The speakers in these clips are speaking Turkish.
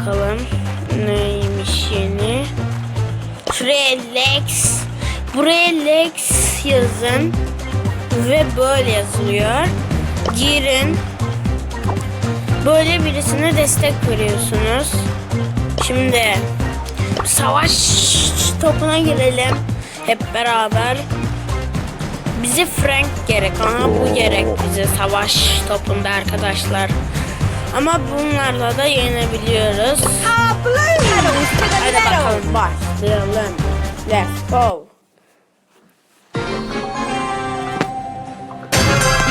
bakalım. Neymiş yeni? Şuraya Lex. Yazın. Ve böyle yazılıyor. Girin. Böyle birisine destek veriyorsunuz. Şimdi savaş topuna girelim. Hep beraber. Bize Frank gerek. Aha bu gerek bize savaş topunda arkadaşlar. Ama bunlarla da yenebiliyoruz. Hadi bakalım başlayalım. Let's go.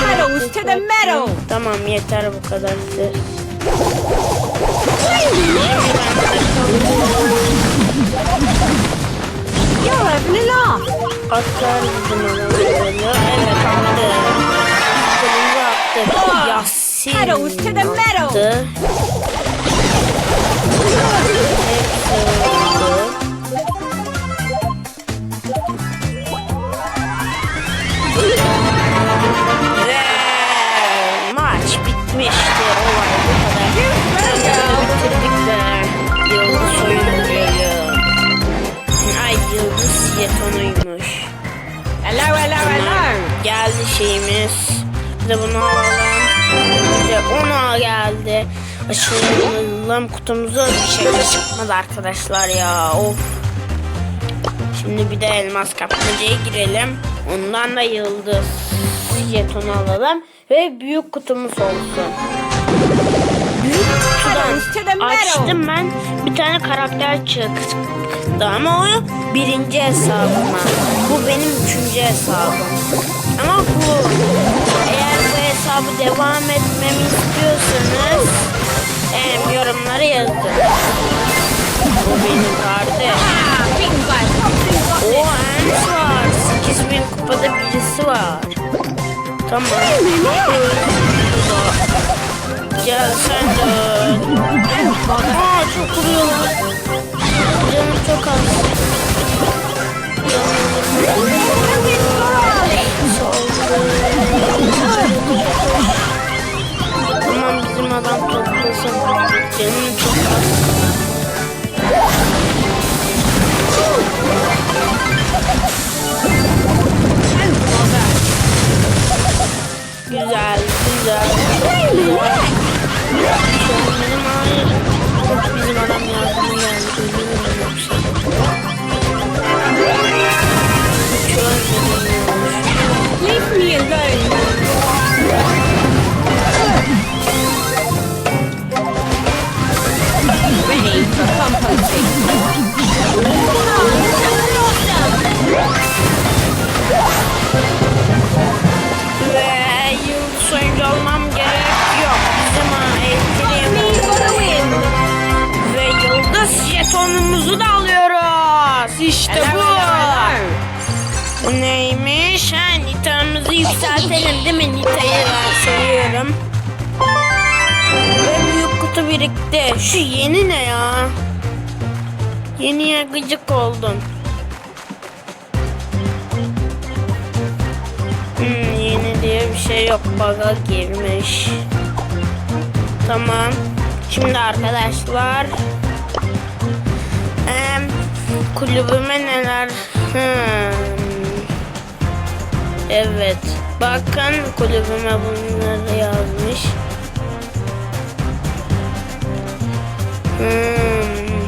Medals to the medal. Tamam yeter bu kadar ses. You're having a laugh. Atlar bizim adamları. Evet attı. Kırmızı attı. Yasin Medals to the attı. Hepsi attı. Ve maç bitmiştir. Olay bu kadar. Bitirdik de. Yıldız oyuncuyu. Ay yıldız jetonuymuş. Hello, hello, hello. Geldi şeyimiz. Bir de bunu alalım. De onu geldi. Açalım kutumuza bir şey çıkmadı arkadaşlar ya. Of. Şimdi bir de elmas kapmacaya girelim. Ondan da yıldız jetonu alalım. Ve büyük kutumuz olsun. Büyük kutudan açtım ben. Bir tane karakter çıktı ama o birinci hesabıma. Bu benim üçüncü hesabım. Ama bu hesabı devam etmemi istiyorsanız em, yorumlara yazın. Bu benim kardeş. Bingo. Something got O Ens var. 8000 kupada birisi var. Tamam. Gel sen de. Aa çok vuruyorlar. Neymiş? Ha, Nita'mızı yükseltelim değil mi? Nita'yı ben seviyorum. Ve büyük kutu birikti. Şu yeni ne ya? Yeniye gıcık oldum. Hmm, yeni diye bir şey yok. Baga girmiş. Tamam. Şimdi arkadaşlar kulübüme neler hmm. Evet. Bakın kulübüme bunları yazmış. Hmm.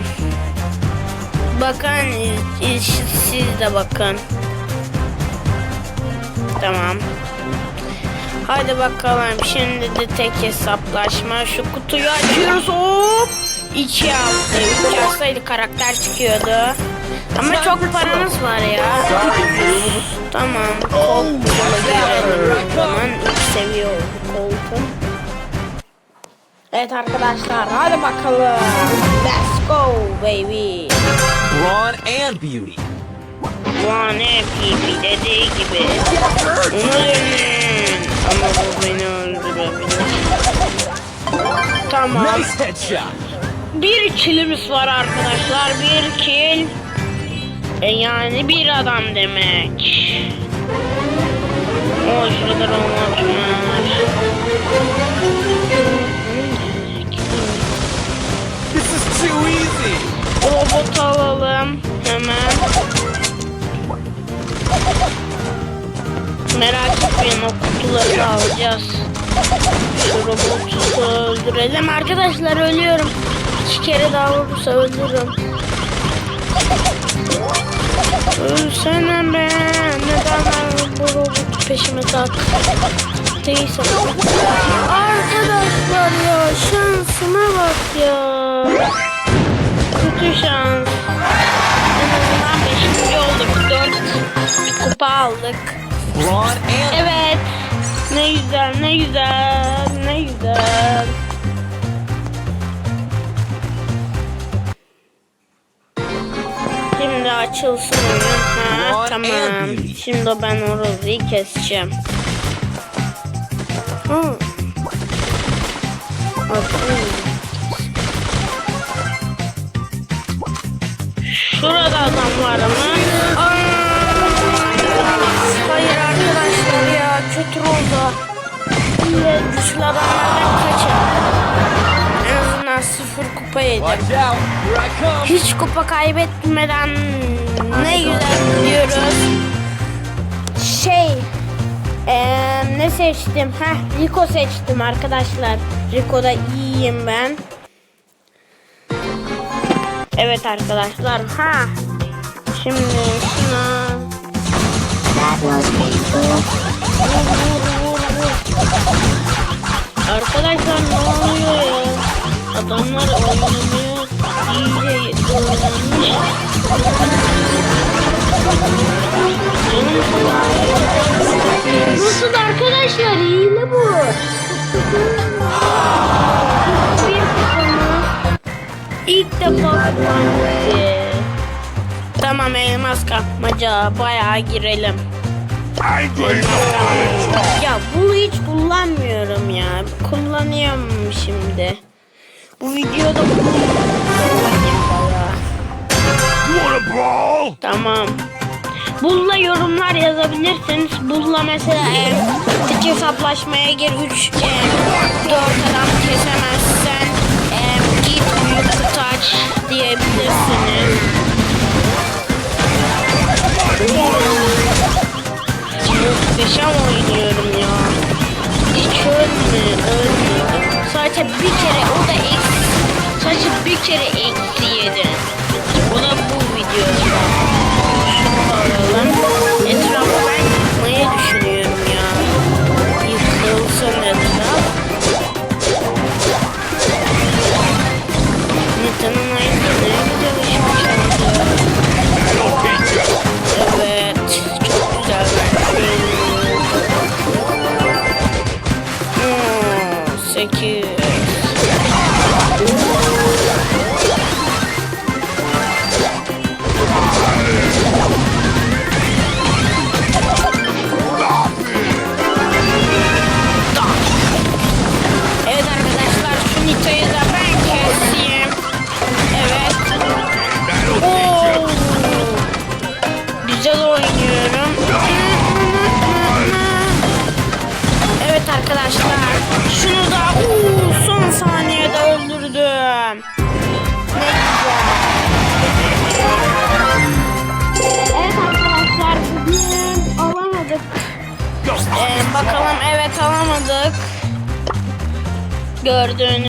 Bakın iş- siz de bakın. Tamam. Hadi bakalım şimdi de tek hesaplaşma. Şu kutuyu açıyoruz. Hop! İki aldı. Üç alsaydı karakter çıkıyordu. Ama çok paranız var ya. Tamam. O zaman. Oldu koltuğum. Evet arkadaşlar hadi bakalım. Let's go baby. Brawn and beauty. Ulan hep gibi dediği gibi. Onu dönün. Ama bu beni öldürebilir. Tamam. Nice headshot. Bir kilimiz var arkadaşlar. Bir kill. E yani bir adam demek. O şurada robot var. This is robot alalım hemen. Merak etmeyin o kutuları alacağız. Şu robotu öldürelim. Arkadaşlar ölüyorum. İki kere daha vurursa ölürüm. Ölsene be. Neden ben bu robotu peşime tak? Değilse. Arkadaşlar ya şansıma bak ya. Kötü şans. En azından beşinci olduk. Dört kupa aldık. Evet. Ne güzel, ne güzel, ne güzel. Açılsın oyun. Ha, tamam. Şimdi ben orayı keseceğim. Hı. Şurada adam var ama. Aa! Hayır arkadaşlar ya kötü oldu. Böyle güçlü adamlardan. En azından sıfır kupa yedim. Hiç kupa kaybetmeden ne güzel gidiyoruz. Şey, eee, ne seçtim? Heh, Rico seçtim arkadaşlar. Rico'da iyiyim ben. Evet arkadaşlar. Ha. Şimdi şuna. Arkadaşlar ne oluyor ya? Adamlar oynamıyor. Nasıl arkadaşlar? Hile bu. İlk defa kullandı. Tamam elmas kapmaca bayağı girelim. Ya bunu hiç kullanmıyorum ya. Kullanıyorum şimdi. Bu videoda Tamam. Bulla yorumlar yazabilirsiniz. Bulla mesela e, hiç hesaplaşmaya gir 3 e, 4 adam kesemezsen e, git büyük kutu aç diyebilirsiniz. Muhteşem oynuyorum ya. Hiç ölme. Sadece bir kere o da eksi. Sadece bir kere Gördüğünüz